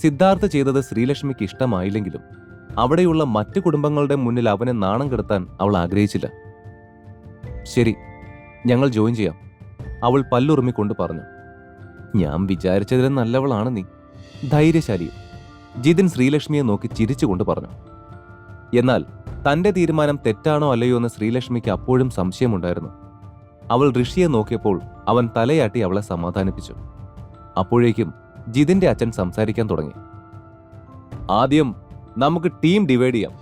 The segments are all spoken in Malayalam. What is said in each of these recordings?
സിദ്ധാർത്ഥ് ചെയ്തത് ശ്രീലക്ഷ്മിക്ക് ഇഷ്ടമായില്ലെങ്കിലും അവിടെയുള്ള മറ്റു കുടുംബങ്ങളുടെ മുന്നിൽ അവനെ നാണം കെടുത്താൻ അവൾ ആഗ്രഹിച്ചില്ല. ശരി ഞങ്ങൾ ജോയിൻ ചെയ്യാം. അവൾ പല്ലുറുമിക്കൊണ്ട് പറഞ്ഞു. ഞാൻ വിചാരിച്ചതിലും നല്ലവളാണ് നീ. ധൈര്യശാലിയും ജിതിൻ ശ്രീലക്ഷ്മിയെ നോക്കി ചിരിച്ചുകൊണ്ട് പറഞ്ഞു. എന്നാൽ തന്റെ തീരുമാനം തെറ്റാണോ അല്ലയോ എന്ന് ശ്രീലക്ഷ്മിക്ക് അപ്പോഴും സംശയമുണ്ടായിരുന്നു. അവൾ ഋഷിയെ നോക്കിയപ്പോൾ അവൻ തലയാട്ടി അവളെ സമാധാനിപ്പിച്ചു. അപ്പോഴേക്കും ജിതിന്റെ അച്ഛൻ സംസാരിക്കാൻ തുടങ്ങി. ആദ്യം നമുക്ക് ടീം ഡിവൈഡ് ചെയ്യാം.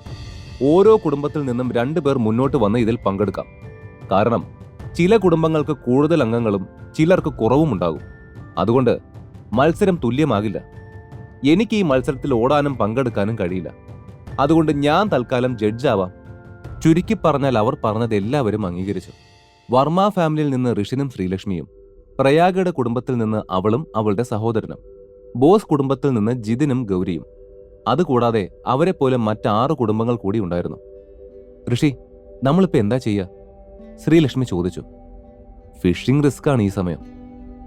ഓരോ കുടുംബത്തിൽ നിന്നും രണ്ടു പേർ മുന്നോട്ട് വന്ന് ഇതിൽ പങ്കെടുക്കാം. കാരണം ചില കുടുംബങ്ങൾക്ക് കൂടുതൽ അംഗങ്ങളും ചിലർക്ക് കുറവും ഉണ്ടാകും. അതുകൊണ്ട് മത്സരം തുല്യമാകില്ല. എനിക്ക് ഈ മത്സരത്തിൽ ഓടാനും പങ്കെടുക്കാനും കഴിയില്ല. അതുകൊണ്ട് ഞാൻ തൽക്കാലം ജഡ്ജാവാം ചുരുക്കി പറഞ്ഞാൽ അവർ പറഞ്ഞത് എല്ലാവരും അംഗീകരിച്ചു. വർമ്മ ഫാമിലിയിൽ നിന്ന് ഋഷിനും ശ്രീലക്ഷ്മിയും പ്രയാഗയുടെ കുടുംബത്തിൽ നിന്ന് അവളും അവളുടെ സഹോദരനും. ബോസ് കുടുംബത്തിൽ നിന്ന് ജിതിനും ഗൗരിയും. അതുകൂടാതെ അവരെ പോലെ മറ്റാറ് കുടുംബങ്ങൾ കൂടി ഉണ്ടായിരുന്നു. ഋഷി നമ്മളിപ്പോ എന്താ ചെയ്യുക ശ്രീലക്ഷ്മി ചോദിച്ചു. ഫിഷിംഗ് റിസ്ക് ആണ് ഈ സമയം.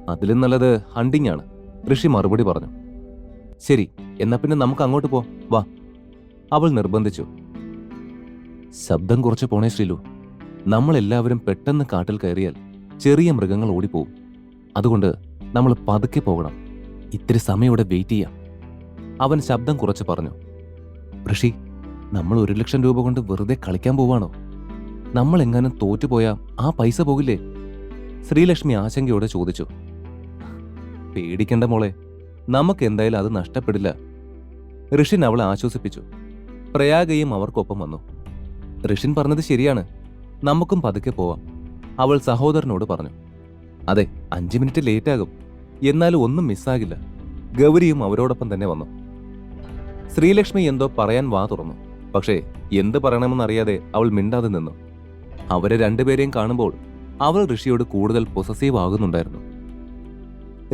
അതിലും നല്ലത് ഹണ്ടിങ് ആണ് ഋഷി മറുപടി പറഞ്ഞു. ശരി എന്നാ പിന്നെ നമുക്ക് അങ്ങോട്ട് പോ വാ. അവൾ നിർബന്ധിച്ചു. ശബ്ദം കുറച്ച് പോണേ ശ്രീലു. നമ്മളെല്ലാവരും പെട്ടെന്ന് കാട്ടിൽ കയറിയാൽ ചെറിയ മൃഗങ്ങൾ ഓടിപ്പോവും. അതുകൊണ്ട് നമ്മൾ പതുക്കെ പോകണം. ഇത്തിരി സമയം ഇവിടെ വെയിറ്റ് ചെയ്യാം. അവൻ ശബ്ദം കുറച്ച് പറഞ്ഞു. ഋഷി നമ്മൾ ഒരു ലക്ഷം രൂപ കൊണ്ട് വെറുതെ കളിക്കാൻ പോവാണോ? നമ്മൾ എങ്ങാനും തോറ്റുപോയാ ആ പൈസ പോകില്ലേ? ശ്രീലക്ഷ്മി ആശങ്കയോടെ ചോദിച്ചു. പേടിക്കണ്ട മോളെ നമുക്ക് എന്തായാലും അത് നഷ്ടപ്പെടില്ല. ഋഷിൻ അവളെ ആശ്വസിപ്പിച്ചു. പ്രയാഗയും അവർക്കൊപ്പം വന്നു. ഋഷിൻ പറഞ്ഞത് ശരിയാണ്. നമുക്കും പതുക്കെ പോവാം. അവൾ സഹോദരനോട് പറഞ്ഞു. അതെ അഞ്ച് മിനിറ്റ് ലേറ്റ് ആകും എന്നാലും ഒന്നും മിസ്സാകില്ല. ഗൗരിയും അവരോടൊപ്പം തന്നെ വന്നു. ശ്രീലക്ഷ്മി എന്തോ പറയാൻ വാ തുറന്നു. പക്ഷേ എന്ത് പറയണമെന്നറിയാതെ അവൾ മിണ്ടാതെ നിന്നു. അവരെ രണ്ടുപേരെയും കാണുമ്പോൾ അവൾ ഋഷിയോട് കൂടുതൽ പൊസസീവ് ആകുന്നുണ്ടായിരുന്നു.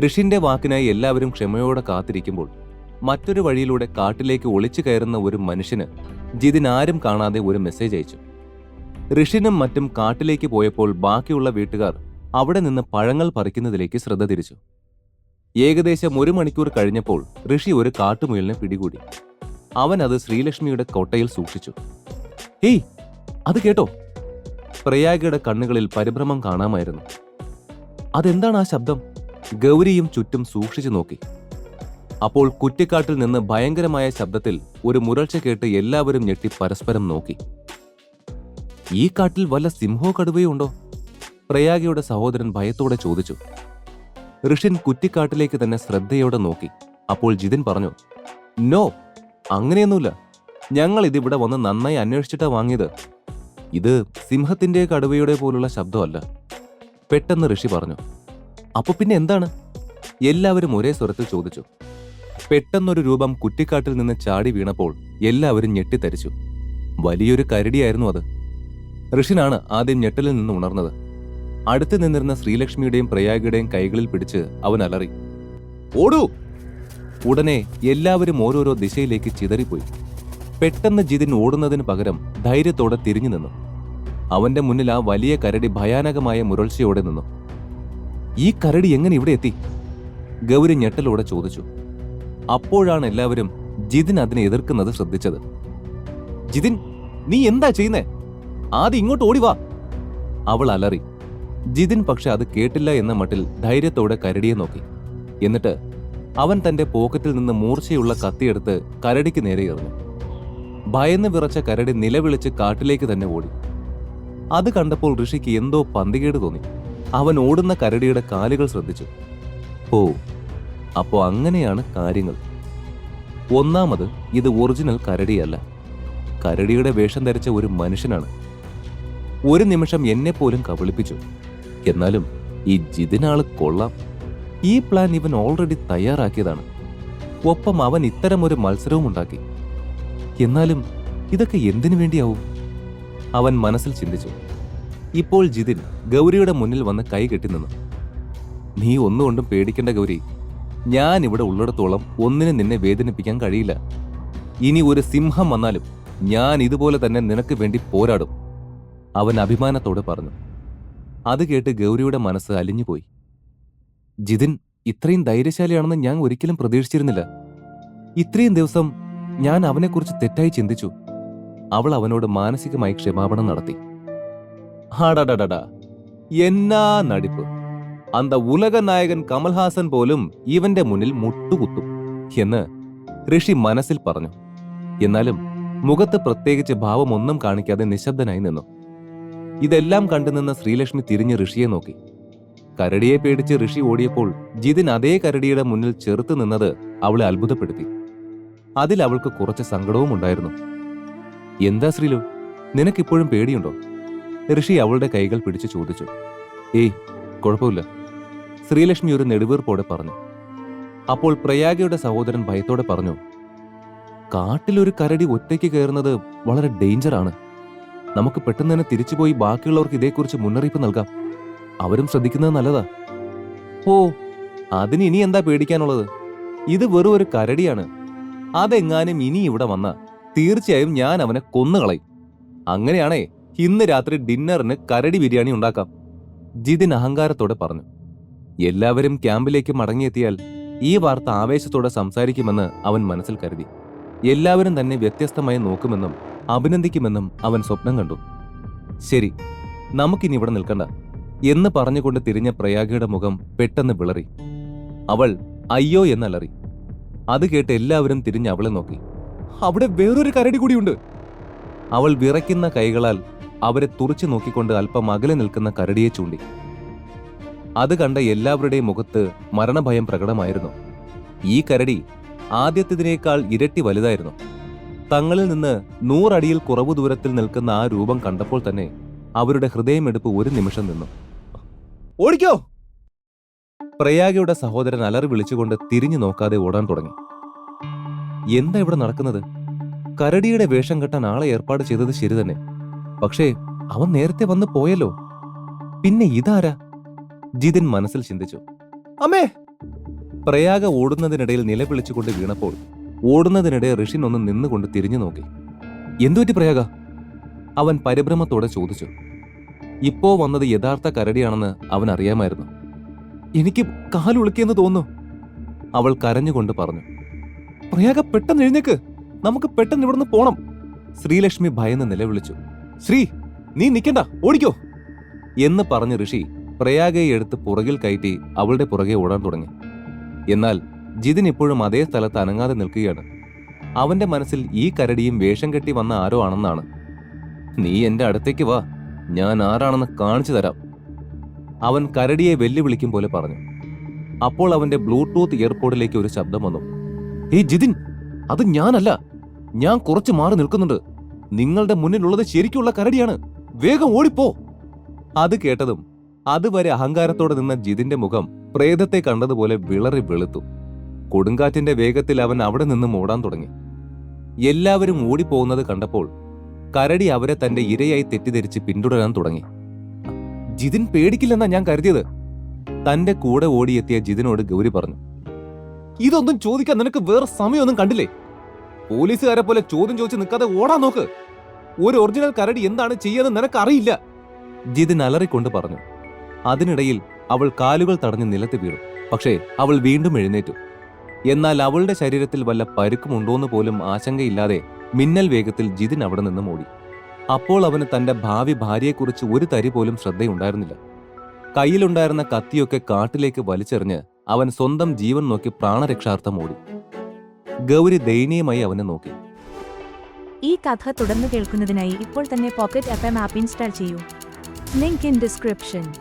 ഋഷിന്റെ വാക്കിനായി എല്ലാവരും ക്ഷമയോടെ കാത്തിരിക്കുമ്പോൾ മറ്റൊരു വഴിയിലൂടെ കാട്ടിലേക്ക് ഒളിച്ചു കയറുന്ന ഒരു മനുഷ്യന് ജിതിൻ ആരും കാണാതെ ഒരു മെസ്സേജ് അയച്ചു. ഋഷിനും മറ്റും കാട്ടിലേക്ക് പോയപ്പോൾ ബാക്കിയുള്ള വീട്ടുകാർ അവിടെ നിന്ന് പഴങ്ങൾ പറിക്കുന്നതിലേക്ക് ശ്രദ്ധ തിരിച്ചു. ഏകദേശം ഒരു മണിക്കൂർ കഴിഞ്ഞപ്പോൾ ഋഷി ഒരു കാട്ടുമുയലിനെ പിടികൂടി. അവൻ അത് ശ്രീലക്ഷ്മിയുടെ കോട്ടയിൽ സൂക്ഷിച്ചു. ഹേയ് അത് കേട്ടോ. പ്രയാഗയുടെ കണ്ണുകളിൽ പരിഭ്രമം കാണാമായിരുന്നു. അതെന്താണ് ആ ശബ്ദം? ഗൗരിയും ചുറ്റും സൂക്ഷിച്ചു നോക്കി. അപ്പോൾ കുറ്റിക്കാട്ടിൽ നിന്ന് ഭയങ്കരമായ ശബ്ദത്തിൽ ഒരു മുരൾച്ച കേട്ട് എല്ലാവരും ഞെട്ടി പരസ്പരം നോക്കി. ഈ കാട്ടിൽ വല്ല സിംഹോ കടുവയോ ഉണ്ടോ? പ്രയാഗയുടെ സഹോദരൻ ഭയത്തോടെ ചോദിച്ചു. ഋഷിൻ കുറ്റിക്കാട്ടിലേക്ക് തന്നെ ശ്രദ്ധയോടെ നോക്കി. അപ്പോൾ ജിതിൻ പറഞ്ഞു നോ അങ്ങനെയൊന്നുമില്ല. ഞങ്ങൾ ഇതിവിടെ വന്ന് നന്നായി അന്വേഷിച്ചിട്ടാ വാങ്ങിയത്. ഇത് സിംഹത്തിന്റെ കടുവയുടെ പോലുള്ള ശബ്ദമല്ല. പെട്ടെന്ന് ഋഷി പറഞ്ഞു അപ്പൊ പിന്നെ എന്താണ്? എല്ലാവരും ഒരേ സ്വരത്തിൽ ചോദിച്ചു. പെട്ടെന്നൊരു രൂപം കുറ്റിക്കാട്ടിൽ നിന്ന് ചാടി വീണപ്പോൾ എല്ലാവരും ഞെട്ടിത്തരിച്ചു. വലിയൊരു കരടിയായിരുന്നു അത്. ഋഷിനാണ് ആദ്യം ഞെട്ടലിൽ നിന്ന് ഉണർന്നത്. അടുത്ത് നിന്നിരുന്ന ശ്രീലക്ഷ്മിയുടെയും പ്രയാഗയുടെയും കൈകളിൽ പിടിച്ച് അവൻ അലറി. ഓടൂ! ഉടനെ എല്ലാവരും ഓരോരോ ദിശയിലേക്ക് ചിതറിപ്പോയി. പെട്ടെന്ന് ജിതിൻ ഓടുന്നതിന് പകരം ധൈര്യത്തോടെ തിരിഞ്ഞു നിന്നു. അവന്റെ മുന്നിൽ ആ വലിയ കരടി ഭയാനകമായ മുരൾച്ചയോടെ നിന്നു. ഈ കരടി എങ്ങനെ ഇവിടെ എത്തി? ഗൗരി ഞെട്ടലോടെ ചോദിച്ചു. അപ്പോഴാണ് എല്ലാവരും ജിതിൻ അതിനെ എതിർക്കുന്നത് ശ്രദ്ധിച്ചത്. ജിതിൻ നീ എന്താ ചെയ്യുന്നേ? ആദ്യം ഇങ്ങോട്ട് ഓടി വാ! അവൾ അലറി. ജിതിൻ പക്ഷെ അത് കേട്ടില്ല എന്ന മട്ടിൽ ധൈര്യത്തോടെ കരടിയെ നോക്കി. എന്നിട്ട് അവൻ തന്റെ പോക്കറ്റിൽ നിന്ന് മൂർച്ചയുള്ള കത്തിയെടുത്ത് കരടിക്ക് നേരെ എറിഞ്ഞു. ഭയന്ന് വിറച്ച കരടി നിലവിളിച്ച് കാട്ടിലേക്ക് തന്നെ ഓടി. അത് കണ്ടപ്പോൾ ഋഷിക്ക് എന്തോ പന്തികേട് തോന്നി. അവൻ ഓടുന്ന കരടിയുടെ കാലുകൾ ശ്രദ്ധിച്ചു. ഓ അപ്പോ അങ്ങനെയാണ് കാര്യങ്ങൾ. ഒന്നാമത് ഇത് ഒറിജിനൽ കരടിയല്ല. കരടിയുടെ വേഷം ധരിച്ച ഒരു മനുഷ്യനാണ്. ഒരു നിമിഷം എന്നെ പോലും കബളിപ്പിച്ചു. എന്നാലും ഈ ജിതിനാൾ കൊള്ളാം. ഈ പ്ലാൻ ഇവൻ ഓൾറെഡി തയ്യാറാക്കിയതാണ്. ഒപ്പം അവൻ ഇത്തരമൊരു മത്സരവും ഉണ്ടാക്കി. എന്നാലും ഇതൊക്കെ എന്തിനു വേണ്ടിയാവും? അവൻ മനസ്സിൽ ചിന്തിച്ചു. ഇപ്പോൾ ജിതിൻ ഗൗരിയുടെ മുന്നിൽ വന്ന് കൈ കെട്ടി നിന്നു. നീ ഒന്നുകൊണ്ടും പേടിക്കേണ്ട ഗൗരി. ഞാൻ ഇവിടെ ഉള്ളിടത്തോളം ഒന്നിനും നിന്നെ വേദനിപ്പിക്കാൻ കഴിയില്ല. ഇനി ഒരു സിംഹം വന്നാലും ഞാൻ ഇതുപോലെ തന്നെ നിനക്ക് വേണ്ടി പോരാടും അവൻ അഭിമാനത്തോടെ പറഞ്ഞു. അത് കേട്ട് ഗൗരിയുടെ മനസ്സ് അലിഞ്ഞുപോയി. ജിതിൻ ഇത്രയും ധൈര്യശാലിയാണെന്ന് ഞാൻ ഒരിക്കലും പ്രതീക്ഷിച്ചിരുന്നില്ല. ഇത്രയും ദിവസം ഞാൻ അവനെക്കുറിച്ച് തെറ്റായി ചിന്തിച്ചു. അവൾ അവനോട് മാനസികമായി ക്ഷമാപണം നടത്തി. ഹാടാടാടാ എന്നാ നടിപ്പ്. അന്ത ഉലക നായകൻ കമൽഹാസൻ പോലും ഇവന്റെ മുന്നിൽ മുട്ടുകുത്തും എന്ന് ഋഷി മനസ്സിൽ പറഞ്ഞു. എന്നാലും മുഖത്ത് പ്രത്യേകിച്ച് ഭാവമൊന്നും കാണിക്കാതെ നിശബ്ദനായി നിന്നു. ഇതെല്ലാം കണ്ടുനിന്ന ശ്രീലക്ഷ്മി തിരിഞ്ഞ് ഋഷിയെ നോക്കി. കരടിയെ പേടിച്ച് ഋഷി ഓടിയപ്പോൾ ജിതിൻ അതേ കരടിയുടെ മുന്നിൽ ചെറുത്തു നിന്നത് അവളെ അത്ഭുതപ്പെടുത്തി. അതിൽ അവൾക്ക് കുറച്ച് സങ്കടവും ഉണ്ടായിരുന്നു. എന്താ ശ്രീലു? നിനക്കിപ്പോഴും പേടിയുണ്ടോ? ഋഷി അവളുടെ കൈകൾ പിടിച്ചു ചോദിച്ചു. ഏയ് കുഴപ്പമില്ല ശ്രീലക്ഷ്മി ഒരു നെടുവീർപ്പോടെ പറഞ്ഞു. അപ്പോൾ പ്രയാഗയുടെ സഹോദരൻ ഭയത്തോടെ പറഞ്ഞു കാട്ടിലൊരു കരടി ഒറ്റയ്ക്ക് കയറുന്നത് വളരെ ഡേഞ്ചറാണ്. നമുക്ക് പെട്ടെന്ന് തന്നെ തിരിച്ചുപോയി ബാക്കിയുള്ളവർക്ക് ഇതേക്കുറിച്ച് മുന്നറിയിപ്പ് നൽകാം. അവരും ശ്രദ്ധിക്കുന്നത് നല്ലതാ. ഓ അതിന് ഇനി എന്താ പേടിക്കാനുള്ളത്? ഇത് വെറും ഒരു കരടിയാണ്. അതെങ്ങാനും ഇനി ഇവിടെ വന്ന തീർച്ചയായും ഞാൻ അവനെ കൊന്നുകളയും. അങ്ങനെയാണേ ഇന്ന് രാത്രി ഡിന്നറിന് കരടി ബിരിയാണി ഉണ്ടാക്കാം. ജിതിൻ അഹങ്കാരത്തോടെ പറഞ്ഞു. എല്ലാവരും ക്യാമ്പിലേക്ക് മടങ്ങിയെത്തിയാൽ ഈ വാർത്ത ആവേശത്തോടെ സംസാരിക്കുമെന്ന് അവൻ മനസ്സിൽ കരുതി. എല്ലാവരും തന്നെ വ്യത്യസ്തമായി നോക്കുമെന്നും അഭിനന്ദിക്കുമെന്നും അവൻ സ്വപ്നം കണ്ടു. ശരി നമുക്കിനി ഇവിടെ നിൽക്കണ്ട. എന്ന് പറഞ്ഞുകൊണ്ട് തിരിഞ്ഞ പ്രയാഗയുടെ മുഖം പെട്ടെന്ന് വിളറി. അവൾ അയ്യോ എന്നലറി. അത് കേട്ട് എല്ലാവരും തിരിഞ്ഞ് അവളെ നോക്കി. അവിടെ വേറൊരു കരടി കൂടിയുണ്ട്. അവൾ വിറയ്ക്കുന്ന കൈകളാൽ അവരെ തുറച്ചു നോക്കിക്കൊണ്ട് അല്പം അകലെ നിൽക്കുന്ന കരടിയെ ചൂണ്ടി. അത് കണ്ട എല്ലാവരുടെയും മുഖത്ത് മരണഭയം പ്രകടമായിരുന്നു. ഈ കരടി ആദ്യത്തേതിനേക്കാൾ ഇരട്ടി വലുതായിരുന്നു. തങ്ങളിൽ നിന്ന് നൂറടിയിൽ കുറവ് ദൂരത്തിൽ നിൽക്കുന്ന ആ രൂപം കണ്ടപ്പോൾ തന്നെ അവരുടെ ഹൃദയമെടുപ്പ് ഒരു നിമിഷം നിന്നു. ഓടിക്കോ! പ്രയാഗയുടെ സഹോദരൻ അലറി വിളിച്ചുകൊണ്ട് തിരിഞ്ഞു നോക്കാതെ ഓടാൻ തുടങ്ങി. എന്താ ഇവിടെ നടക്കുന്നത്? കരടിയുടെ വേഷം കെട്ടാൻ ആളെ ഏർപ്പാട് ചെയ്തത് ശരി തന്നെ. പക്ഷേ അവൻ നേരത്തെ വന്ന് പോയല്ലോ. പിന്നെ ഇതാരാ? ജിതിൻ മനസ്സിൽ ചിന്തിച്ചു. അമ്മേ! പ്രയാഗ ഓടുന്നതിനിടയിൽ നിലവിളിച്ചുകൊണ്ട് വീണപ്പോൾ ഓടുന്നതിനിടെ ഋഷിൻ ഒന്ന് നിന്നുകൊണ്ട് തിരിഞ്ഞു നോക്കി. എന്തുപറ്റി പ്രയാഗ? അവൻ പരിഭ്രമത്തോടെ ചോദിച്ചു. ഇപ്പോ വന്നത് യഥാർത്ഥ കരടിയാണെന്ന് അവൻ അറിയാമായിരുന്നു. എനിക്ക് കാലുളുക്കിയെന്ന് തോന്നുന്നു. അവൾ കരഞ്ഞുകൊണ്ട് പറഞ്ഞു. പ്രയാഗ പെട്ടെന്ന് എഴുന്നേക്ക്. നമുക്ക് പെട്ടെന്ന് ഇവിടുന്ന് പോണം. ശ്രീലക്ഷ്മി ഭയന്ന് നിലവിളിച്ചു. ശ്രീ നീ നിൽക്കണ്ട ഓടിക്കോ. എന്ന് പറഞ്ഞ് ഋഷി പ്രയാഗയെ എടുത്ത് പുറകിൽ കയറ്റി അവളുടെ പുറകെ ഓടാൻ തുടങ്ങി. എന്നാൽ ജിതിൻ ഇപ്പോഴും അതേ സ്ഥലത്ത് അനങ്ങാതെ നിൽക്കുകയാണ്. അവന്റെ മനസ്സിൽ ഈ കരടിയും വേഷം കെട്ടി വന്ന ആരോ ആണെന്നാണ്. നീ എന്റെ അടുത്തേക്ക് വാ. ഞാൻ ആരാണെന്ന് കാണിച്ചു തരാം. അവൻ കരടിയെ വെല്ലുവിളിക്കും പോലെ പറഞ്ഞു. അപ്പോൾ അവന്റെ ബ്ലൂടൂത്ത് ഇയർപോഡിലേക്ക് ഒരു ശബ്ദം വന്നു. ഏയ് ജിതിൻ അത് ഞാനല്ല. ഞാൻ കുറച്ച് മാറി നിൽക്കുന്നുണ്ട്. നിങ്ങളുടെ മുന്നിലുള്ളത് ശരിക്കുള്ള കരടിയാണ്. വേഗം ഓടിപ്പോ. അത് കേട്ടതും അതുവരെ അഹങ്കാരത്തോടെ നിന്ന ജിതിന്റെ മുഖം പ്രേതത്തെ കണ്ടതുപോലെ വിളറി വെളുത്തു. കൊടുങ്കാറ്റിന്റെ വേഗത്തിൽ അവൻ അവിടെ നിന്നും ഓടാൻ തുടങ്ങി. എല്ലാവരും ഓടിപ്പോകുന്നത് കണ്ടപ്പോൾ കരടി അവരെ തന്റെ ഇരയായി തെറ്റിദ്ധരിച്ച് പിന്തുടരാൻ തുടങ്ങി. ജിതിൻ പേടിക്കില്ലെന്നാ ഞാൻ കരുതിയത്. തന്റെ കൂടെ ഓടിയെത്തിയ ജിതിനോട് ഗൗരി പറഞ്ഞു ഇതൊന്നും ചോദിക്കാൻ നിനക്ക് വേറെ സമയമൊന്നും കണ്ടില്ലേ? പോലീസുകാരെ പോലെ ചോദ്യം ചോദിച്ച് നിൽക്കാതെ ഓടാൻ നോക്ക്. ഒരു ഒറിജിനൽ കരടി എന്താണ് ചെയ്യുന്നത് നിനക്ക് അറിയില്ല ജിതിൻ അലറിക്കൊണ്ട് പറഞ്ഞു. അതിനിടയിൽ അവൾ കാലുകൾ തടഞ്ഞ് നിലത്ത് വീണു. പക്ഷേ അവൾ വീണ്ടും എഴുന്നേറ്റു. എന്നാൽ അവളുടെ ശരീരത്തിൽ വല്ല പരുക്കുമുണ്ടോന്ന് പോലും ആശങ്കയില്ലാതെ മിന്നൽ വേഗത്തിൽ ജിതിൻ അവിടെ നിന്നും ഓടി അപ്പോൾ അവന് തന്റെ ഭാവി ഭാര്യയെക്കുറിച്ച് ഒരു തരി പോലും ശ്രദ്ധയുണ്ടായിരുന്നില്ല. കയ്യിലുണ്ടായിരുന്ന കത്തിയൊക്കെ കാട്ടിലേക്ക് വലിച്ചെറിഞ്ഞ് അവൻ സ്വന്തം ജീവൻ നോക്കി പ്രാണരക്ഷാർത്ഥം ഓടി. ഗൗരി ദയനീയമായി അവനെ നോക്കി. ഈ കഥ തുടർന്ന് കേൾക്കുന്നതിനായി ഇപ്പോൾ തന്നെ pocket F M app install ചെയ്യൂ. Link in description.